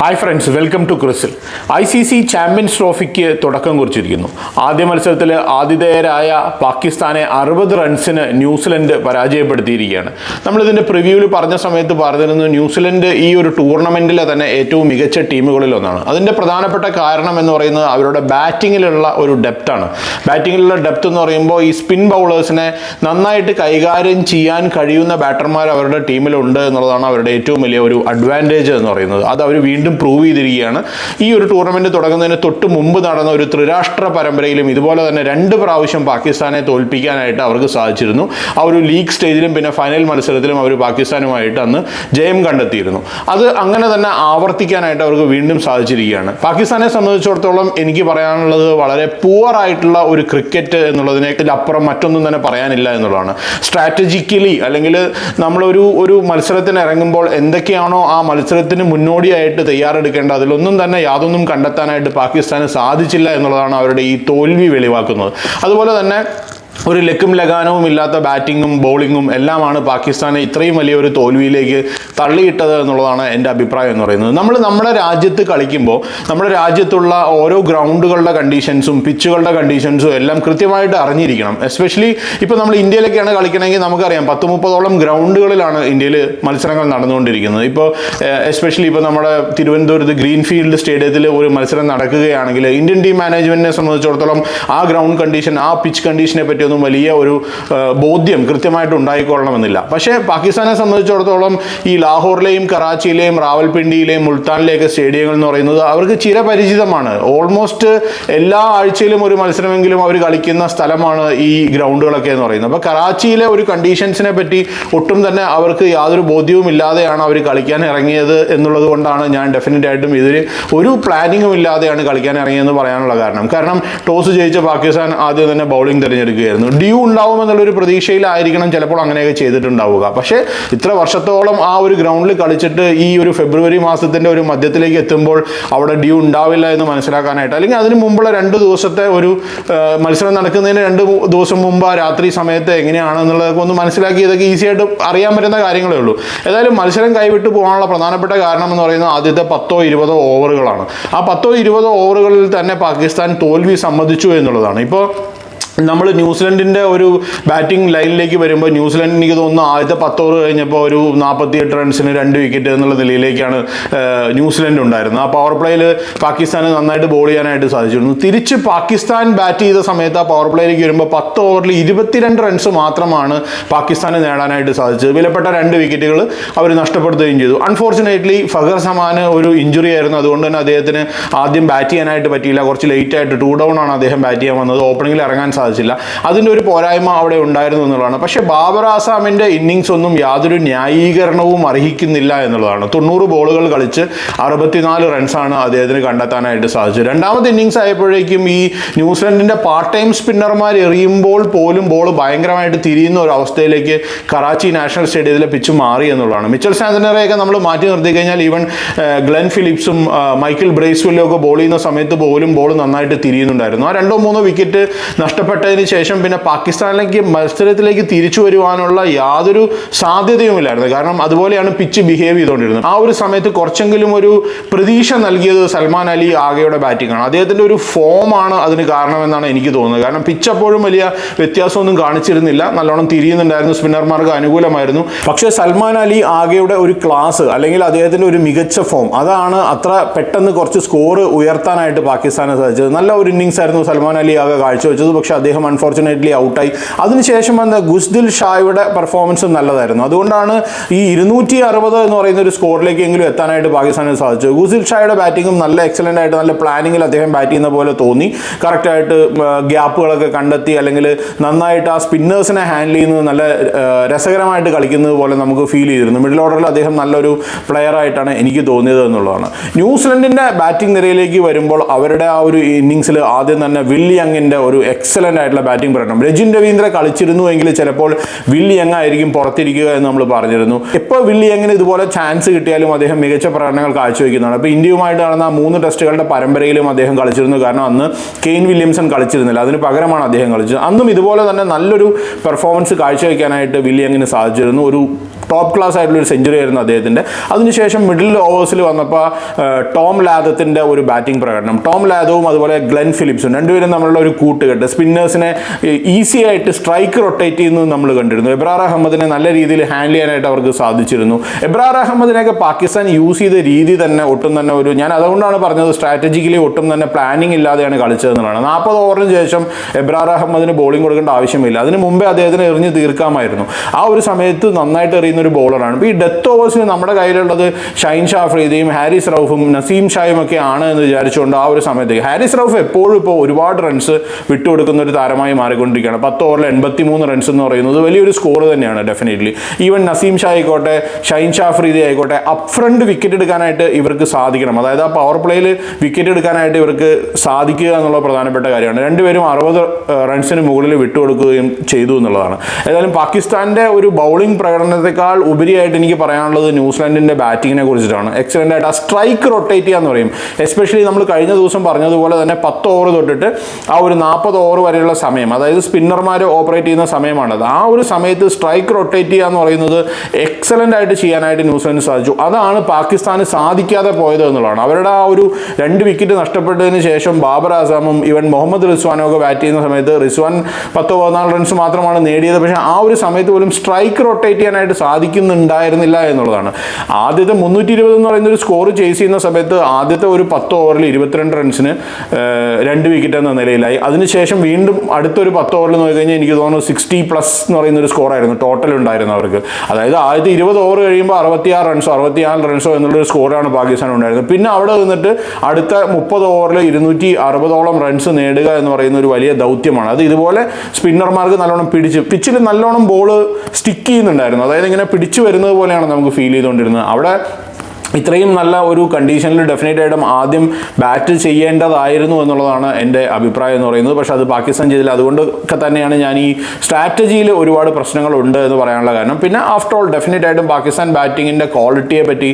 Hi friends welcome to ക്രിസിൽ I C C champions ട്രോഫിക്ക് തുടക്കം കുറിച്ചിരിക്കുന്നു. ആദ്യ മത്സരത്തിൽ ആതിഥേയരായ പാകിസ്ഥാനെ അറുപത് റൺസിന് ന്യൂസിലൻഡ് പരാജയപ്പെടുത്തിയിരിക്കുകയാണ്. നമ്മളിതിന്റെ പ്രിവ്യൂവിൽ പറഞ്ഞ സമയത്ത് പറഞ്ഞിരുന്നു ന്യൂസിലൻഡ് ഈ ഒരു ടൂർണമെന്റിലെ തന്നെ ഏറ്റവും മികച്ച ടീമുകളിൽ ഒന്നാണ്. അതിന്റെ പ്രധാനപ്പെട്ട കാരണം എന്ന് പറയുന്നത് അവരുടെ ബാറ്റിങ്ങിലുള്ള ഒരു ഡെപ്താണ് ബാറ്റിങ്ങിലുള്ള ഡെപ്ത് എന്ന് പറയുമ്പോൾ ഈ സ്പിൻ ബൗളേഴ്സിനെ നന്നായിട്ട് കൈകാര്യം ചെയ്യാൻ കഴിയുന്ന ബാറ്റർമാർ അവരുടെ ടീമിലുണ്ട് എന്നുള്ളതാണ് അവരുടെ ഏറ്റവും വലിയ ഒരു അഡ്വാന്റേജ് എന്ന് പറയുന്നത്. അത് അവർ വീണ്ടും പ്രൂവ് ചെയ്തിരിക്കുകയാണ്. ഈ ഒരു ടൂർണമെന്റ് തുടങ്ങുന്നതിന് തൊട്ട് മുമ്പ് നടന്ന ഒരു ത്രിരാഷ്ട്ര പരമ്പരയിലും ഇതുപോലെ തന്നെ രണ്ട് പ്രാവശ്യം പാകിസ്ഥാനെ തോൽപ്പിക്കാനായിട്ട് അവർക്ക് സാധിച്ചിരുന്നു. ആ ഒരു ലീഗ് സ്റ്റേജിലും പിന്നെ ഫൈനൽ മത്സരത്തിലും അവർ പാകിസ്ഥാനുമായിട്ട് അന്ന് ജയം കണ്ടെത്തിയിരുന്നു. അത് അങ്ങനെ തന്നെ ആവർത്തിക്കാനായിട്ട് അവർക്ക് വീണ്ടും സാധിച്ചിരിക്കുകയാണ്. പാകിസ്ഥാനെ സംബന്ധിച്ചിടത്തോളം എനിക്ക് പറയാനുള്ളത് വളരെ പുവർ ആയിട്ടുള്ള ഒരു ക്രിക്കറ്റ് എന്നുള്ളതിനേക്കാൾ അപ്പുറം മറ്റൊന്നും തന്നെ പറയാനില്ല എന്നുള്ളതാണ്. സ്ട്രാറ്റജിക്കലി അല്ലെങ്കിൽ നമ്മളൊരു ഒരു മത്സരത്തിന് ഇറങ്ങുമ്പോൾ എന്തൊക്കെയാണോ ആ മത്സരത്തിന് മുന്നോടിയായിട്ട് തയ്യാറെടുക്കേണ്ട അതിലൊന്നും തന്നെ യാതൊന്നും കണ്ടെത്താനായിട്ട് പാകിസ്ഥാന് സാധിച്ചില്ല എന്നുള്ളതാണ് അവരുടെ ഈ തോൽവി വെളിവാക്കുന്നത്. അതുപോലെ തന്നെ ഒരു ലക്കും ലഗാനവും ഇല്ലാത്ത ബാറ്റിങ്ങും ബോളിങ്ങും എല്ലാമാണ് പാകിസ്ഥാനെ ഇത്രയും വലിയ ഒരു തോൽവിയിലേക്ക് തള്ളിയിട്ടത് എന്നുള്ളതാണ് എന്റെ അഭിപ്രായം എന്ന് പറയുന്നത്. നമ്മൾ നമ്മുടെ രാജ്യത്ത് കളിക്കുമ്പോൾ നമ്മുടെ രാജ്യത്തുള്ള ഓരോ ഗ്രൗണ്ടുകളുടെ കണ്ടീഷൻസും പിച്ചുകളുടെ കണ്ടീഷൻസും എല്ലാം കൃത്യമായിട്ട് അറിഞ്ഞിരിക്കണം. എസ്പെഷ്യലി ഇപ്പോൾ നമ്മൾ ഇന്ത്യയിലൊക്കെയാണ് കളിക്കണമെങ്കിൽ നമുക്കറിയാം പത്ത് മുപ്പതോളം ഗ്രൗണ്ടുകളിലാണ് ഇന്ത്യയിൽ മത്സരങ്ങൾ നടന്നുകൊണ്ടിരിക്കുന്നത്. ഇപ്പോൾ എസ്പെഷ്യലി ഇപ്പോൾ നമ്മുടെ തിരുവനന്തപുരത്ത് ഗ്രീൻഫീൽഡ് സ്റ്റേഡിയത്തിൽ ഒരു മത്സരം നടക്കുകയാണെങ്കിൽ ഇന്ത്യൻ ടീം മാനേജ്മെന്റിനെ സംബന്ധിച്ചിടത്തോളം ആ ഗ്രൗണ്ട് കണ്ടീഷൻ ആ പിച്ച് കണ്ടീഷനെ പറ്റിയൊന്നും വലിയ ഒരു ബോധ്യം കൃത്യമായിട്ട് ഉണ്ടായിക്കൊള്ളണമെന്നില്ല. പക്ഷേ പാകിസ്ഥാനെ സംബന്ധിച്ചിടത്തോളം ഈ ലാഹോറിലെയും കറാച്ചിയിലെയും റാവൽപിണ്ടിയിലെയും മുൾത്താനിലെയൊക്കെ സ്റ്റേഡിയങ്ങൾ എന്ന് പറയുന്നത് അവർക്ക് ചിരപരിചിതമാണ് ഓൾമോസ്റ്റ് എല്ലാ ആഴ്ചയിലും ഒരു മത്സരമെങ്കിലും അവർ കളിക്കുന്ന സ്ഥലമാണ് ഈ ഗ്രൗണ്ടുകളൊക്കെ എന്ന് പറയുന്നത്. അപ്പോൾ കറാച്ചിയിലെ ഒരു കണ്ടീഷൻസിനെ പറ്റി ഒട്ടും തന്നെ അവർക്ക് യാതൊരു ബോധ്യവും ഇല്ലാതെയാണ് അവർ കളിക്കാൻ ഇറങ്ങിയത് എന്നുള്ളത് കൊണ്ടാണ് ഞാൻ ഡെഫിനറ്റ് ആയിട്ടും ഇതിൽ ഒരു പ്ലാനിങ്ങും ഇല്ലാതെയാണ് കളിക്കാൻ ഇറങ്ങിയതെന്ന് പറയാനുള്ള കാരണം. കാരണം ടോസ് ജയിച്ച പാകിസ്ഥാൻ ആദ്യം തന്നെ ബൗളിംഗ് തിരഞ്ഞെടുക്കുകയായിരുന്നു. ഡ്യൂ ഉണ്ടാവുമെന്നുള്ളൊരു പ്രതീക്ഷയിലായിരിക്കണം ചിലപ്പോൾ അങ്ങനെയൊക്കെ ചെയ്തിട്ടുണ്ടാവുക. പക്ഷേ ഇത്ര വർഷത്തോളം ആ ഒരു ഗ്രൗണ്ടിൽ കളിച്ചിട്ട് ഈ ഒരു ഫെബ്രുവരി മാസത്തിന്റെ ഒരു മധ്യത്തിലേക്ക് എത്തുമ്പോൾ അവിടെ ഡ്യൂ ഉണ്ടാവില്ല എന്ന് മനസ്സിലാക്കാനായിട്ട് അല്ലെങ്കിൽ അതിന് മുമ്പുള്ള രണ്ട് ദിവസത്തെ ഒരു മത്സരം നടക്കുന്നതിന് രണ്ട് ദിവസം മുമ്പ് ആ രാത്രി സമയത്ത് എങ്ങനെയാണെന്നുള്ളതൊക്കെ ഒന്ന് മനസ്സിലാക്കി ഇതൊക്കെ ഈസി ആയിട്ട് അറിയാൻ പറ്റുന്ന കാര്യങ്ങളേ ഉള്ളൂ. ഏതായാലും മത്സരം കൈവിട്ട് പോകാനുള്ള പ്രധാനപ്പെട്ട കാരണം എന്ന് പറയുന്നത് ആദ്യത്തെ പത്തോ ഇരുപതോ ഓവറുകളാണ്. ആ പത്തോ ഇരുപതോ ഓവറുകളിൽ തന്നെ പാകിസ്ഥാൻ തോൽവി സമ്മതിച്ചു എന്നുള്ളതാണ്. ഇപ്പോൾ നമ്മൾ ന്യൂസിലൻഡിന്റെ ഒരു ബാറ്റിംഗ് ലൈനിലേക്ക് വരുമ്പോൾ ന്യൂസിലൻഡ് എനിക്ക് തോന്നുന്നു ആദ്യത്തെ പത്ത് ഓവർ കഴിഞ്ഞപ്പോൾ ഒരു നാൽപ്പത്തിയെട്ട് റൺസിന് രണ്ട് വിക്കറ്റ് എന്നുള്ള നിലയിലേക്കാണ് ന്യൂസിലൻഡ് ഉണ്ടായിരുന്നത്. ആ പവർ പ്ലേയിൽ പാകിസ്ഥാന് നന്നായിട്ട് ബോൾ ചെയ്യാനായിട്ട് സാധിച്ചിരുന്നു. തിരിച്ച് പാകിസ്ഥാൻ ബാറ്റ് ചെയ്ത സമയത്ത് ആ പവർ പ്ലേയിലേക്ക് വരുമ്പോൾ പത്ത് ഓവറിൽ ഇരുപത്തിരണ്ട് റൺസ് മാത്രമാണ് പാകിസ്ഥാന് നേടാനായിട്ട് സാധിച്ചത്. വിലപ്പെട്ട രണ്ട് വിക്കറ്റുകൾ അവർ നഷ്ടപ്പെടുത്തുകയും ചെയ്തു. അൺഫോർച്ചുനേറ്റ്ലി ഫഹർ സമാന് ഒരു ഇഞ്ചുറി ആയിരുന്നു. അതുകൊണ്ട് തന്നെ അദ്ദേഹത്തിന് ആദ്യം ബാറ്റ് ചെയ്യാനായിട്ട് പറ്റിയില്ല. കുറച്ച് ലേറ്റ് ആയിട്ട് ടൂ ഡൗൺ ആണ് അദ്ദേഹം ബാറ്റ് ചെയ്യാൻ വന്നത്. ഓപ്പണിംഗിൽ ഇറങ്ങാൻ സാധിച്ചില്ല. അതിന്റെ ഒരു പോരായ്മ അവിടെ ഉണ്ടായിരുന്നു എന്നുള്ളതാണ്. പക്ഷേ ബാബർ ആസാമിന്റെ ഇന്നിങ്സ് ഒന്നും യാതൊരു ന്യായീകരണവും അർഹിക്കുന്നില്ല എന്നുള്ളതാണ്. തൊണ്ണൂറ് ബോളുകൾ കളിച്ച് അറുപത്തിനാല് റൺസാണ് അദ്ദേഹത്തിന് കണ്ടെത്താനായിട്ട് സാധിച്ചത്. രണ്ടാമത്തെ ഇന്നിങ്സ് ആയപ്പോഴേക്കും ഈ ന്യൂസിലൻഡിന്റെ പാർട്ട് ടൈം സ്പിന്നർമാർ എറിയുമ്പോൾ പോലും ബോൾ ഭയങ്കരമായിട്ട് തിരിയുന്ന ഒരു അവസ്ഥയിലേക്ക് കറാച്ചി നാഷണൽ സ്റ്റേഡിയത്തിലെ പിച്ച് മാറി എന്നുള്ളതാണ്. മിച്ചൽ സാന്തനറെയൊക്കെ നമ്മൾ മാറ്റി നിർത്തി കഴിഞ്ഞാൽ ഈവൻ ഗ്ലെൻ ഫിലിപ്സും മൈക്കിൾ ബ്രേസ്വെല്ലും ഒക്കെ ബോൾ ചെയ്യുന്ന സമയത്ത് പോലും ബോൾ നന്നായിട്ട് തിരിയുന്നുണ്ടായിരുന്നു. ആ രണ്ടോ മൂന്നോ വിക്കറ്റ് നഷ്ടപ്പെട്ടതിന് ശേഷം പിന്നെ പാകിസ്ഥാനിലേക്ക് മത്സരത്തിലേക്ക് തിരിച്ചു വരുവാനുള്ള യാതൊരു സാധ്യതയുമില്ലായിരുന്നു. കാരണം അതുപോലെയാണ് പിച്ച് ബിഹേവ് ചെയ്തുകൊണ്ടിരുന്നത്. ആ ഒരു സമയത്ത് കുറച്ചെങ്കിലും ഒരു പ്രതീക്ഷ നൽകിയത് സൽമാൻ അലി ആകെയുടെ ബാറ്റിംഗ് ആണ്. അദ്ദേഹത്തിന്റെ ഒരു ഫോമാണ് അതിന് കാരണമെന്നാണ് എനിക്ക് തോന്നുന്നത്. കാരണം പിച്ച് അപ്പോഴും വലിയ വ്യത്യാസമൊന്നും കാണിച്ചിരുന്നില്ല. നല്ലോണം തിരിയുന്നുണ്ടായിരുന്നു. സ്പിന്നർമാർക്ക് അനുകൂലമായിരുന്നു. പക്ഷേ സൽമാൻ അലി ആകെയുടെ ഒരു ക്ലാസ് അല്ലെങ്കിൽ അദ്ദേഹത്തിന്റെ ഒരു മികച്ച ഫോം അതാണ് അത്ര പെട്ടെന്ന് കുറച്ച് സ്കോർ ഉയർത്താനായിട്ട് പാകിസ്ഥാനെ സാധിച്ചത്. നല്ല ഒരു ഇന്നിങ്സ് ആയിരുന്നു സൽമാൻ അലി ആകെ കാഴ്ചവെച്ചത്. പക്ഷേ അദ്ദേഹം അൺഫോർച്ചുനേറ്റ്ലി ഔട്ടായി അതിനുശേഷം വന്ന ഗുസ്ദിൽ ഷായുടെ പെർഫോമൻസ് നല്ലതായിരുന്നു. അതുകൊണ്ടാണ് ഈ ഇരുന്നൂറ്റി അറുപത് എന്ന് പറയുന്ന ഒരു സ്കോറിലേക്ക് എങ്കിലും എത്താനായിട്ട് പാകിസ്ഥാനിൽ സാധിച്ചു ഗുസിൽ ഷായുടെ ബാറ്റിങ്ങും നല്ല എക്സലന്റ് ആയിട്ട് നല്ല പ്ലാനിങ്ങിൽ അദ്ദേഹം ബാറ്റ് ചെയ്യുന്ന പോലെ തോന്നി. കറക്റ്റായിട്ട് ഗ്യാപ്പുകളൊക്കെ കണ്ടെത്തി അല്ലെങ്കിൽ നന്നായിട്ട് ആ സ്പിന്നേഴ്സിനെ ഹാൻഡിൽ ചെയ്യുന്നത് നല്ല രസകരമായിട്ട് കളിക്കുന്നത് പോലെ നമുക്ക് ഫീൽ ചെയ്തിരുന്നു. മിഡിൽ ഓർഡറിൽ അദ്ദേഹം നല്ലൊരു പ്ലെയർ ആയിട്ടാണ് എനിക്ക് തോന്നിയത് എന്നുള്ളതാണ്. ന്യൂസിലൻഡിന്റെ ബാറ്റിംഗ് നിരയിലേക്ക് വരുമ്പോൾ അവരുടെ ആ ഒരു ഇന്നിങ്സിൽ ആദ്യം തന്നെ വിൽ യങ്ങിന്റെ ഒരു എക്സലന്റ് ആയിട്ടുള്ള ബാറ്റിംഗ് പ്രകടനം. രജിൻ രവീന്ദ്ര കളിച്ചിരുന്നു എങ്കിൽ ചിലപ്പോൾ വില്ലി യങ് ആയിരിക്കും പുറത്തിരിക്കുക എന്ന് നമ്മൾ പറഞ്ഞിരുന്നു. എപ്പോൾ വില്ലി യങ്ങിന് ഇതുപോലെ ചാൻസ് കിട്ടിയാലും അദ്ദേഹം മികച്ച പ്രകടനങ്ങൾ കാഴ്ചവെക്കുന്നതാണ്. അപ്പോൾ ഇന്ത്യയുമായിട്ട് നടന്ന മൂന്ന് ടെസ്റ്റുകളുടെ പരമ്പരയിലും അദ്ദേഹം കളിച്ചിരുന്നു. കാരണം അന്ന് കെയിൻ വില്യംസൺ കളിച്ചിരുന്നില്ല. അതിന് പകരമാണ് അദ്ദേഹം കളിച്ചത്. അന്നും ഇതുപോലെ തന്നെ നല്ലൊരു പെർഫോമൻസ് കാഴ്ചവെക്കാനായിട്ട് വില്യങ്ങിന് സാധിച്ചിരുന്നു. ഒരു ടോപ്പ് ക്ലാസ് ആയിട്ടുള്ള ഒരു സെഞ്ചുറി ആയിരുന്നു അദ്ദേഹത്തിന്റെ. അതിനുശേഷം മിഡിൽ ഓവേഴ്സിൽ വന്നപ്പോൾ ടോം ലാദത്തിന്റെ ഒരു ബാറ്റിംഗ് പ്രകടനം. ടോം ലാദവും അതുപോലെ ഗ്ലെൻ ഫിലിപ്സും രണ്ടുപേരും നമ്മളുടെ ഒരു കൂട്ടുകെട്ട്. സ്പിന്നേഴ്സിനെ ഈസി ആയിട്ട് സ്ട്രൈക്ക് റൊട്ടേറ്റ് ചെയ്യുന്നത് നമ്മൾ കണ്ടിരുന്നു. എബ്രാർ അഹമ്മദിനെ നല്ല രീതിയിൽ ഹാൻഡിൽ ചെയ്യാനായിട്ട് അവർക്ക് സാധിച്ചിരുന്നു. എബ്രാർ അഹമ്മദിനെയൊക്കെ പാകിസ്ഥാൻ യൂസ് ചെയ്ത രീതി തന്നെ ഒട്ടും തന്നെ ഒരു ഞാൻ അതുകൊണ്ടാണ് പറഞ്ഞത് സ്ട്രാറ്റജിക്കലി ഒട്ടും തന്നെ പ്ലാനിങ് ഇല്ലാതെയാണ് കളിച്ചതെന്നുള്ളതാണ് നാൽപ്പത് ഓവറിന് ശേഷം എബ്രാർ അഹമ്മദിന് ബോളിംഗ് കൊടുക്കേണ്ട ആവശ്യമില്ല. അതിന് മുമ്പേ അദ്ദേഹത്തിന് എറിഞ്ഞ് തീർക്കാമായിരുന്നു. ആ ഒരു സമയത്ത് നന്നായിട്ട് എറിയുന്ന ഒരു ബോളറാണ് ഇപ്പോൾ ഈ ഡെത്ത് ഓവേഴ്സിന് നമ്മുടെ കയ്യിലുള്ളത് ഷൈൻ ഷാഫ്രീദിയും ഹാരിസ് റൌഫും നസീം ഷായും ഒക്കെ ആണ് എന്ന് വിചാരിച്ചുകൊണ്ട് ആ ഒരു സമയത്തേക്ക്. ഹാരിസ് റൌഫ് എപ്പോഴും ഇപ്പോൾ ഒരുപാട് റൺസ് വിട്ടുകൊടുക്കുന്ന ഒരു താരമായി മാറിക്കൊണ്ടിരിക്കുകയാണ്. പത്ത് ഓവറിൽ എൺപത്തി മൂന്ന് റൺസ് എന്ന് പറയുന്നത് വലിയൊരു സ്കോർ തന്നെയാണ് ഡെഫിനറ്റ്ലി ഈവൻ നസീം ഷാ ആയിക്കോട്ടെ ഷൈൻ ഷാഫ്രീദി ആയിക്കോട്ടെ അപ്പ് ഫ്രണ്ട് വിക്കറ്റ് എടുക്കാനായിട്ട് ഇവർക്ക് സാധിക്കണം. അതായത് ആ പവർ പ്ലേയിൽ വിക്കറ്റ് എടുക്കാനായിട്ട് ഇവർക്ക് സാധിക്കുക എന്നുള്ള പ്രധാനപ്പെട്ട കാര്യമാണ്. രണ്ടുപേരും അറുപത് റൺസിന് മുകളിൽ വിട്ടുകൊടുക്കുകയും ചെയ്തു എന്നുള്ളതാണ്. ഏതായാലും പാകിസ്ഥാന്റെ ഒരു ബൗളിംഗ് പ്രകടനത്തെക്കാൾ ഉപരിയായിട്ട് എനിക്ക് പറയാനുള്ളത് ന്യൂസിലാൻഡിന്റെ ബാറ്റിങ്ങിനെ കുറിച്ചിട്ടാണ്. എക്സലന്റ് ആയിട്ട് ആ സ്ട്രൈക്ക് റൊട്ടേറ്റ് ചെയ്യാന്ന് പറയും. എസ്പെഷ്യലി നമ്മൾ കഴിഞ്ഞ ദിവസം പറഞ്ഞതുപോലെ തന്നെ പത്ത് ഓവർ തൊട്ടിട്ട് ആ ഒരു നാൽപ്പത് ഓവർ വരെയുള്ള സമയം അതായത് സ്പിന്നർമാർ ഓപ്പറേറ്റ് ചെയ്യുന്ന സമയമാണത്. ആ ഒരു സമയത്ത് സ്ട്രൈക്ക് റൊട്ടേറ്റ് ചെയ്യുക എന്ന് പറയുന്നത് എക്സലന്റ് ആയിട്ട് ചെയ്യാനായിട്ട് ന്യൂസിലൻഡിന് സാധിച്ചു. അതാണ് പാകിസ്ഥാന് സാധിക്കാതെ പോയത് എന്നുള്ളതാണ്. അവരുടെ ആ ഒരു രണ്ട് വിക്കറ്റ് നഷ്ടപ്പെട്ടതിന് ശേഷം ബാബർ ആസാമും ഇവൻ മുഹമ്മദ് റിസ്വാനും ഒക്കെ ബാറ്റ് ചെയ്യുന്ന സമയത്ത് റിസ്വാൻ പത്തോ പതിനാല് റൺസ് മാത്രമാണ് നേടിയത്. പക്ഷേ ആ ഒരു സമയത്ത് പോലും സ്ട്രൈക്ക് റൊട്ടേറ്റ് ചെയ്യാനായിട്ട് സാധിക്കുന്നുണ്ടായിരുന്നില്ല എന്നുള്ളതാണ്. ആദ്യത്തെ മുന്നൂറ്റി ഇരുപത് എന്ന് പറയുന്ന ഒരു സ്കോർ ചേസ് ചെയ്യുന്ന സമയത്ത് ആദ്യത്തെ ഒരു പത്ത് ഓവറിൽ ഇരുപത്തിരണ്ട് റൺസിന് രണ്ട് വിക്കറ്റ് എന്ന നിലയിലായി. അതിനുശേഷം വീണ്ടും അടുത്തൊരു പത്ത് ഓവറിൽ നോക്കി കഴിഞ്ഞാൽ എനിക്ക് തോന്നുന്നു സിക്സ്റ്റി പ്ലസ് എന്ന് പറയുന്ന ഒരു സ്കോറായിരുന്നു ടോട്ടൽ ഉണ്ടായിരുന്നു അവർക്ക്. അതായത് ആദ്യത്തെ ഇരുപത് ഓവർ കഴിയുമ്പോൾ അറുപത്തിയാറ് റൺസോ അറുപത്തിയാറ് റൺസോ എന്നുള്ളൊരു സ്കോറാണ് പാകിസ്ഥാൻ ഉണ്ടായിരുന്നത്. പിന്നെ അവിടെ നിന്നിട്ട് അടുത്ത മുപ്പത് ഓവറിൽ ഇരുന്നൂറ്റി അറുപതോളം റൺസ് നേടുക എന്ന് പറയുന്ന ഒരു വലിയ ദൗത്യമാണ്. അത് ഇതുപോലെ സ്പിന്നർമാർക്ക് നല്ലോണം പിടിച്ച് പിച്ചിൽ നല്ലോണം ബോൾ സ്റ്റിക്ക് ചെയ്യുന്നുണ്ടായിരുന്നു. അതായത് ഇങ്ങനെ പിടിച്ചു വരുന്നത് പോലെയാണ് നമുക്ക് ഫീൽ ചെയ്തുകൊണ്ടിരുന്നത്. അവിടെ ഇത്രയും നല്ല ഒരു കണ്ടീഷനിൽ ഡെഫിനറ്റ് ആയിട്ടും ആദ്യം ബാറ്റ് ചെയ്യേണ്ടതായിരുന്നു എന്നുള്ളതാണ് എന്റെ അഭിപ്രായം എന്ന് പറയുന്നത്. പക്ഷേ അത് പാകിസ്ഥാൻ ചെയ്തില്ല. അതുകൊണ്ടൊക്കെ തന്നെയാണ് ഞാൻ ഈ സ്ട്രാറ്റജിയിൽ ഒരുപാട് പ്രശ്നങ്ങളുണ്ട് എന്ന് പറയാനുള്ള കാരണം. പിന്നെ ആഫ്റ്റർ ഓൾ ഡെഫിനറ്റ് ആയിട്ടും പാകിസ്ഥാൻ ബാറ്റിങ്ങിന്റെ ക്വാളിറ്റിയെ പറ്റി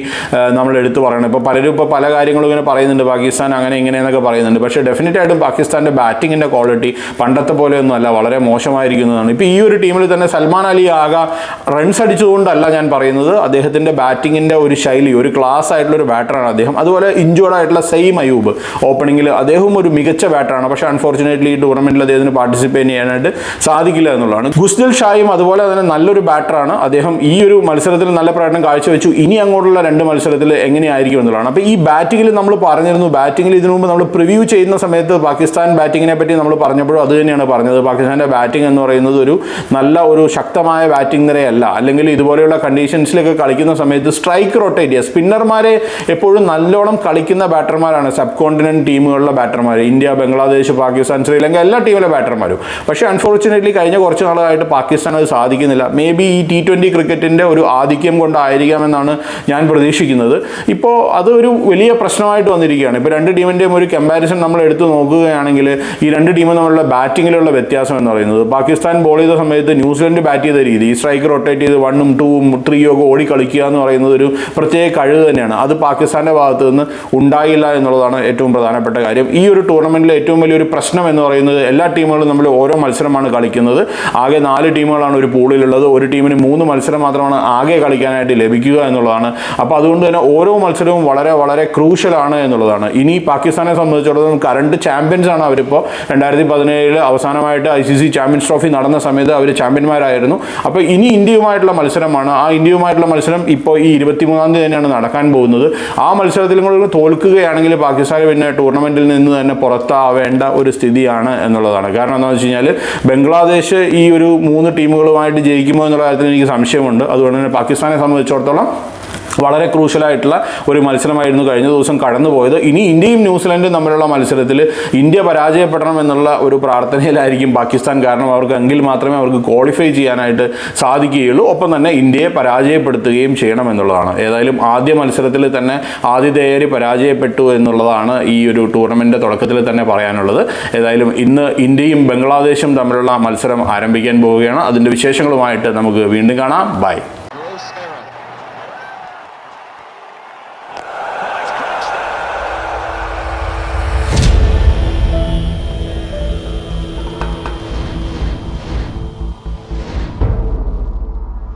നമ്മൾ എടുത്തു പറയണം. ഇപ്പോൾ പലരും ഇപ്പോൾ പല കാര്യങ്ങളും ഇങ്ങനെ പറയുന്നുണ്ട്. പാകിസ്ഥാൻ അങ്ങനെ ഇങ്ങനെ എന്നൊക്കെ പറയുന്നുണ്ട്. പക്ഷേ ഡെഫിനറ്റ് ആയിട്ടും പാകിസ്ഥാന്റെ ബാറ്റിങ്ങിന്റെ ക്വാളിറ്റി പണ്ടത്തെ പോലെയൊന്നും അല്ല വളരെ മോശമായിരിക്കുന്നതാണ്. ഇപ്പോൾ ഈ ഒരു ടീമിൽ തന്നെ സൽമാൻ അലി ആകെ റൺസ് അടിച്ചുകൊണ്ടല്ല ഞാൻ പറയുന്നത്. അദ്ദേഹത്തിന്റെ ബാറ്റിങ്ങിന്റെ ഒരു ശൈലി ഒരു ക്ലാസ് ആയിട്ടുള്ള ഒരു ബാറ്ററാണ് അദ്ദേഹം. അതുപോലെ ഇഞ്ചോർഡ് ആയിട്ടുള്ള സെയിം അയൂബ് ഓപ്പണിംഗിൽ അദ്ദേഹം ഒരു മികച്ച ബാറ്ററാണ് പക്ഷേ അൺഫോർച്ചുനേറ്റ്ലി ഈ ടൂർണമെന്റിൽ അദ്ദേഹത്തിന് പാർട്ടിസിപ്പേറ്റ് ചെയ്യാനായിട്ട് സാധിക്കില്ല എന്നുള്ളതാണ്. ഗുസ്ദിൽ ഷായും അതുപോലെ തന്നെ നല്ലൊരു ബാറ്ററാണ് അദ്ദേഹം ഈ ഒരു മത്സരത്തിൽ നല്ല പ്രകടനം കാഴ്ചവെച്ചു. ഇനി അങ്ങോട്ടുള്ള രണ്ട് മത്സരത്തിൽ എങ്ങനെയായിരിക്കും എന്നുള്ളതാണ്. അപ്പോൾ ഈ ബാറ്റിംഗിൽ നമ്മൾ പറഞ്ഞിരുന്നു. ബാറ്റിംഗിൽ ഇതിനു മുമ്പ് നമ്മൾ പ്രിവ്യൂ ചെയ്യുന്ന സമയത്ത് പാകിസ്ഥാൻ ബാറ്റിങ്ങിനെ പറ്റി നമ്മൾ പറഞ്ഞപ്പോഴും അത് തന്നെയാണ് പറഞ്ഞത്. പാകിസ്ഥാന്റെ ബാറ്റിംഗ് എന്ന് പറയുന്നത് ഒരു നല്ല ഒരു ശക്തമായ ബാറ്റിംഗ് നിരയല്ല. അല്ലെങ്കിൽ ഇതുപോലെയുള്ള കണ്ടീഷൻസിലൊക്കെ കളിക്കുന്ന സമയത്ത് സ്ട്രൈക്ക് റൊട്ടേറ്റ് ചെയ്യുക. സ്പിന്നർമാരെ എപ്പോഴും നല്ലോണം കളിക്കുന്ന ബാറ്റർമാരാണ് സബ് കോണ്ടിനെന്റ് ടീമുകളിലെ ബാറ്റർമാർ ഇന്ത്യ ബംഗ്ലാദേശ് പാകിസ്ഥാൻ ശ്രീലങ്ക എല്ലാ ടീമിലെ ബാറ്റർമാരും പക്ഷേ അൺഫോർച്ചുനേറ്റ്ലി കഴിഞ്ഞ കുറച്ച് നാളായിട്ട് പാകിസ്ഥാൻ അത് സാധിക്കുന്നില്ല. മേ ബി ഈ ടി ട്വന്റി ക്രിക്കറ്റിന്റെ ഒരു ആധിക്യം കൊണ്ടായിരിക്കാമെന്നാണ് ഞാൻ പ്രതീക്ഷിക്കുന്നത്. ഇപ്പോൾ അതൊരു വലിയ പ്രശ്നമായിട്ട് വന്നിരിക്കുകയാണ്. ഇപ്പോൾ രണ്ട് ടീമിന്റെയും ഒരു കമ്പാരിസൺ നമ്മൾ എടുത്ത് നോക്കുകയാണെങ്കിൽ ഈ രണ്ട് ടീമും തമ്മിലുള്ള ബാറ്റിങ്ങിലുള്ള വ്യത്യാസം എന്ന് പറയുന്നത് പാകിസ്ഥാൻ ബോൾ ചെയ്ത സമയത്ത് ന്യൂസിലൻഡ് ബാറ്റ് ചെയ്ത രീതി സ്ട്രൈക്ക് റൊട്ടേറ്റ് ചെയ്ത് വണ്ണും ടൂവും ത്രീയും ഒക്കെ ഓടി കളിക്കുക എന്ന് പറയുന്നത് ഒരു പ്രത്യേക കഴിവ് തന്നെയാണ്. അത് പാകിസ്ഥാന്റെ ഭാഗത്ത് നിന്ന് ഉണ്ടായില്ല എന്നുള്ളതാണ് ഏറ്റവും പ്രധാനപ്പെട്ട കാര്യം. ഈ ഒരു ടൂർണമെന്റിലെ ഏറ്റവും വലിയൊരു പ്രശ്നം എന്ന് പറയുന്നത് എല്ലാ ടീമുകളും നമ്മൾ ഓരോ മത്സരമാണ് കളിക്കുന്നത്. ആകെ നാല് ടീമുകളാണ് ഒരു പൂളിലുള്ളത്. ഒരു ടീമിന് മൂന്ന് മത്സരം മാത്രമാണ് ആകെ കളിക്കാനായിട്ട് ലഭിക്കുക എന്നുള്ളതാണ്. അപ്പോൾ അതുകൊണ്ട് തന്നെ ഓരോ മത്സരവും വളരെ വളരെ ക്രൂഷ്യലാണ് എന്നുള്ളതാണ്. ഇനി പാകിസ്ഥാനെ സംബന്ധിച്ചിടത്തോളം കറണ്ട് ചാമ്പ്യൻസ് ആണ് അവരിപ്പോൾ രണ്ടായിരത്തി പതിനേഴിൽ അവസാനമായിട്ട് I C C champions trophy നടന്ന സമയത്ത് അവർ ചാമ്പ്യന്മാരായിരുന്നു അപ്പോൾ ഇനി ഇന്ത്യയുമായിട്ടുള്ള മത്സരമാണ്. ആ ഇന്ത്യയുമായിട്ടുള്ള മത്സരം ഇപ്പോൾ ഈ ഇരുപത്തിമൂന്നാം തീയതി തന്നെയാണ് നടക്കാൻ പോകുന്നത്. ആ മത്സരത്തിൽ കൂടെ തോൽക്കുകയാണെങ്കിൽ പാകിസ്ഥാൻ പിന്നെ ടൂർണമെന്റിൽ നിന്ന് തന്നെ പുറത്താവേണ്ട ഒരു സ്ഥിതിയാണ് എന്നുള്ളതാണ്. കാരണം എന്താണെന്ന് വെച്ച് കഴിഞ്ഞാൽ ബംഗ്ലാദേശ് ഈ ഒരു മൂന്ന് ടീമുകളുമായിട്ട് ജയിക്കുമോ എന്നുള്ള കാര്യത്തിൽ എനിക്ക് സംശയമുണ്ട്. അതുകൊണ്ട് തന്നെ പാകിസ്ഥാനെ സംബന്ധിച്ചിടത്തോളം വളരെ ക്രൂഷ്യലായിട്ടുള്ള ഒരു മത്സരമായിരുന്നു കഴിഞ്ഞ ദിവസം കടന്നുപോയത്. ഇനി ഇന്ത്യയും ന്യൂസിലൻഡും തമ്മിലുള്ള മത്സരത്തിൽ ഇന്ത്യ പരാജയപ്പെടണം എന്നുള്ള ഒരു പ്രാർത്ഥനയിലായിരിക്കും പാകിസ്ഥാൻ. കാരണം അവർക്ക് എങ്കിൽ മാത്രമേ അവർക്ക് ക്വാളിഫൈ ചെയ്യാനായിട്ട് സാധിക്കുകയുള്ളൂ. ഒപ്പം തന്നെ ഇന്ത്യയെ പരാജയപ്പെടുത്തുകയും ചെയ്യണം എന്നുള്ളതാണ്. ഏതായാലും ആദ്യ മത്സരത്തിൽ തന്നെ ആതിഥേയര് പരാജയപ്പെട്ടു എന്നുള്ളതാണ് ഈ ഒരു ടൂർണമെന്റ് തുടക്കത്തിൽ തന്നെ പറയാനുള്ളത്. ഏതായാലും ഇന്ന് ഇന്ത്യയും ബംഗ്ലാദേശും തമ്മിലുള്ള മത്സരം ആരംഭിക്കാൻ പോവുകയാണ്. അതിന്റെ വിശേഷങ്ങളുമായിട്ട് നമുക്ക് വീണ്ടും കാണാം. ബൈ